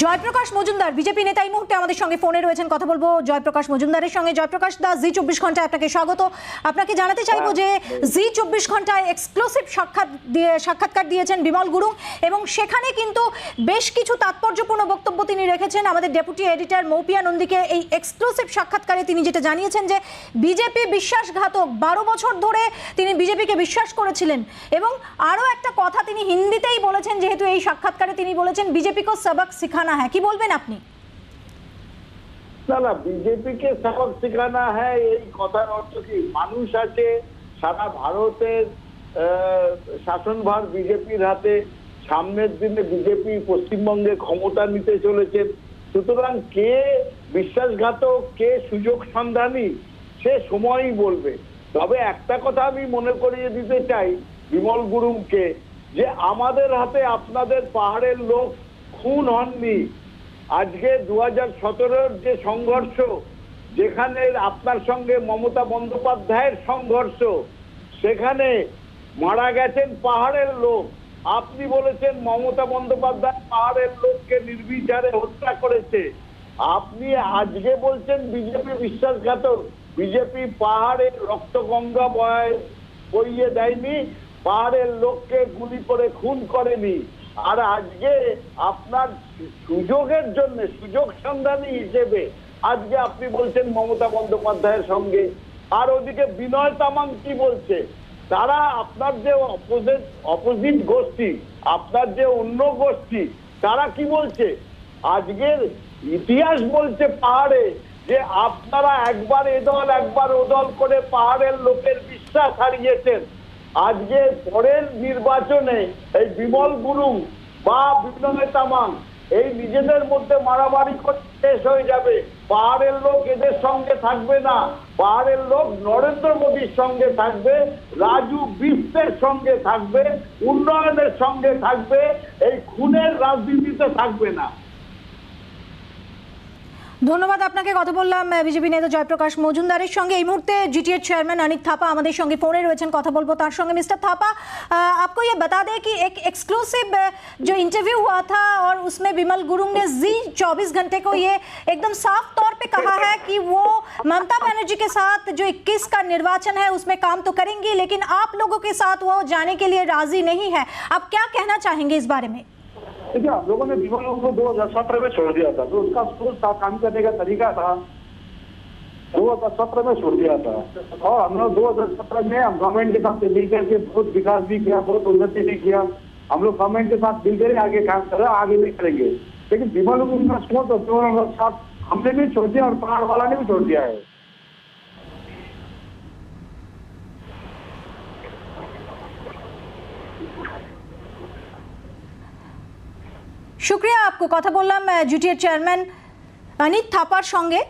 Jayaprakash Majumdar, BJP নেতা এই মুহূর্তে আমাদের সঙ্গে ফোনে রয়েছেন। কথা বলব জয়প্রকাশ মজুমদারের সঙ্গে। জয়প্রকাশ দাস জি চব্বিশ ঘন্টায় আপনাকে স্বাগত। আপনাকে জানাতে চাইব যে জি চব্বিশ ঘন্টায় এক্সক্লুসিভ সাক্ষাৎ দিয়ে, সাক্ষাৎকার দিয়েছেন বিমল গুরুং এবং সেখানে কিন্তু বেশ কিছু তাৎপর্যপূর্ণ বক্তব্য তিনি রেখেছেন। আমাদের ডেপুটি এডিটর মৌপিয়া নন্দীকে এই এক্সক্লুসিভ সাক্ষাৎকারে তিনি যেটা জানিয়েছেন যে বিজেপি বিশ্বাসঘাতক, বারো বছর ধরে তিনি বিজেপিকে বিশ্বাস করেছিলেন এবং আরও একটা কথা তিনি হিন্দিতেই বলেছেন, যেহেতু এই সাক্ষাৎকারে তিনি বলেছেন বিজেপিকে সবক শিখানা হ্যাঁ কি বলবেন আপনি? না না, বিজেপিকে সবক শেখানা হ্যাঁ এই কথার অর্থ কি? মানুষ আছে, সারা ভারতের শাসনভার বিজেপির হাতে, সামনের দিনে বিজেপি পশ্চিমবঙ্গে ক্ষমতা নিতে চলেছেন। সুতরাং কে বিশ্বাসঘাতক, কে সুযোগ সন্ধানী, সে সময়ই বলবে। তবে একটা কথা আমি মনে করিয়ে দিতে চাই, বিমল গুরুংকে যে আমাদের হাতে আপনাদের পাহাড়ের লোক খুন হননি। আজকে দু হাজার যে সংঘর্ষ, যেখানে আপনার সঙ্গে মমতা বন্দ্যোপাধ্যায়ের সংঘর্ষ, সেখানে মারা গেছেন পাহাড়ের লোক। আপনি বলেছেন মমতা বন্দ্যোপাধ্যায় পাহাড়ের লোককে নির্বিচারে হত্যা করেছে। আপনি আজকে বলছেন বিজেপি বিশ্বাসঘাতক। বিজেপি পাহাড়ের রক্তগঙ্গা বয় বইয়ে দেয়নি, পাহাড়ের লোককে গুলি করে খুন করেনি। আর আজকে আপনার সুযোগের জন্য, সুযোগ সন্ধানী হিসেবে আজকে আপনি বলছেন মমতা বন্দ্যোপাধ্যায়ের সঙ্গে। আর ওদিকে বিনয় তামাং কি বলছে? তারা আপনার যে অপোজিট অপোজিট গোষ্ঠী, আপনার যে অন্য গোষ্ঠী, তারা কি বলছে? আজকের ইতিহাস বলছে পাহাড়ে যে আপনারা একবার এ দল, একবার ও দল করে পাহাড়ের লোকের বিশ্বাস হারিয়েছেন। আজকে পরের নির্বাচনে এই বিমল গুরুং বা বিপ্লবে তামাং এই নিজেদের মধ্যে মারামারি শেষ হয়ে যাবে। পাহাড়ের লোক এদের সঙ্গে থাকবে না। পাহাড়ের লোক নরেন্দ্র মোদীর সঙ্গে থাকবে, রাজু বিশ্বের সঙ্গে থাকবে, উন্নয়নের সঙ্গে থাকবে, এই খুনের রাজনীতিতে থাকবে না। ধন্যবাদ আপনাকে কথা বললাম বিজেপি নেতা জয়প্রকাশ মজুমদারের সঙ্গে এই মুহূর্তে जीटीए चेयरमैन अनित थापा আমাদের সঙ্গে ফোনে রয়েছেন কথা বলবো তার সঙ্গে मिस्टर थापा अ, आपको ये बता दें कि एक एक्सक्लूसिव जो इंटरव्यू हुआ था और उसमें विमल गुरुंग ने जी 24 घंटे को ये एकदम साफ तौर पे कहा है कि वो ममता बनर्जी के साथ जो 21 का निर्वाचन है उसमें काम तो करेंगी लेकिन आप लोगों के साथ वो जाने के लिए राजी नहीं है आप क्या कहना चाहेंगे इस बारे में देखिए, हम लोगों ने विमल को दो हज़ार सत्रह में छोड़ दिया था तो उसका सोच था काम करने का तरीका था। दो हज़ार सत्रह में छोड़ दिया था। और हम लोग दो हज़ार सत्रह में हम गवर्नमेंट के साथ मिल करके बहुत विकास भी किया, बहुत उन्नति भी किया। हम लोग गवर्नमेंट के साथ मिलकर आगे काम कर रहे हैं आगे भी करेंगे। लेकिन विमल को सोच और के साथ हमने भी छोड़ दिया और पहाड़ वाला ने भी छोड़ दिया है। শুক্রিয়া আপকো কথা বললাম জুটিয়ার চেয়ারম্যান অনিত থাপার সঙ্গে।